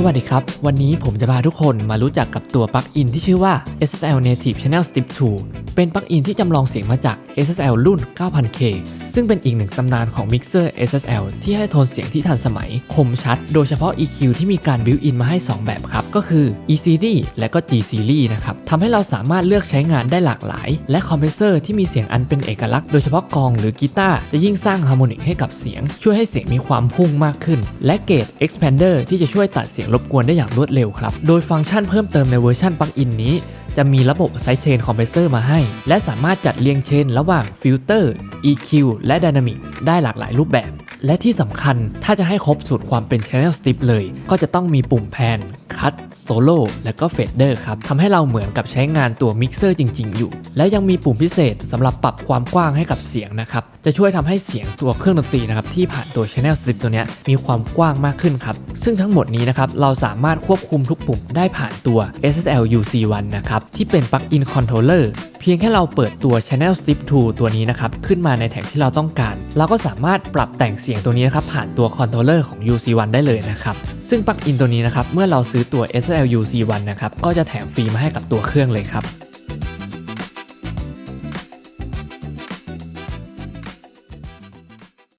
สวัสดีครับ วันนี้ผมจะพาทุกคนมารู้จักกับตัวปลั๊กอินที่ชื่อว่า SSL Native Channel Strip 2 เป็นปลั๊กอินที่จำลองเสียงมาจาก SSL รุ่น 9000K ซึ่งเป็นอีกหนึ่งตำนานของมิกเซอร์ SSL ที่ให้โทนเสียงที่ทันสมัย คมชัด โดยเฉพาะ EQ ที่มีการบิวอินมาให้ 2 แบบครับ ก็คือ E Series และก็ G Series นะครับทำให้เราสามารถเลือกใช้งานได้หลากหลาย และคอมเพรสเซอร์ที่มีเสียงอันเป็นเอกลักษณ์โดยเฉพาะกองหรือกีตาร์จะยิ่งสร้างฮาร์โมนิกให้กับเสียง ช่วยให้เสียงมีความพุ่งมากขึ้น และเกต expander ที่จะช่วยตัดเสียงรบกวนได้อย่างรวดเร็วครับ โดยฟังก์ชันเพิ่มเติมในเวอร์ชันปลั๊กอินนี้ จะมีระบบไซเชนคอมเพรสเซอร์มาให้ และสามารถจัดเรียงเชนระหว่างฟิลเตอร์ EQ และ Dynamic ได้หลากหลายรูปแบบ และที่สำคัญถ้าจะให้ครบสูตรความเป็น Channel Strip เลย ก็จะต้องมีปุ่มแพนคัตโซโล่และก็เฟดเดอร์ครับทำให้เราเหมือนกับใช้งานตัวมิกเซอร์จริง ๆ อยู่ และยังมีปุ่มพิเศษสำหรับปรับความกว้างให้กับเสียงนะครับ จะช่วยทำให้เสียงตัวเครื่องดนตรีนะครับที่ผ่านตัว Channel Strip ตัวนี้มีความกว้างมากขึ้นครับ ซึ่งทั้งหมดนี้นะครับเราสามารถควบคุมทุกปุ่มได้ผ่านตัว SSL UC1 นะครับที่เป็นปลั๊กอินคอนโทรลเลอร์เพียงแค่เราเปิดตัว Channel Strip 2 ตัวนี้นะครับ ขึ้นมาในแท็กที่เราต้องการ เราก็สามารถปรับแต่งเสียงตัวนี้นะครับ ผ่านตัวคอนโทรลเลอร์ของ UC1 ได้เลยนะครับ ซึ่งปลั๊กอินตัวนี้นะครับ เมื่อเราซื้อตัว SLU C1 นะครับ ก็จะแถมฟรีมาให้กับตัวเครื่องเลยครับ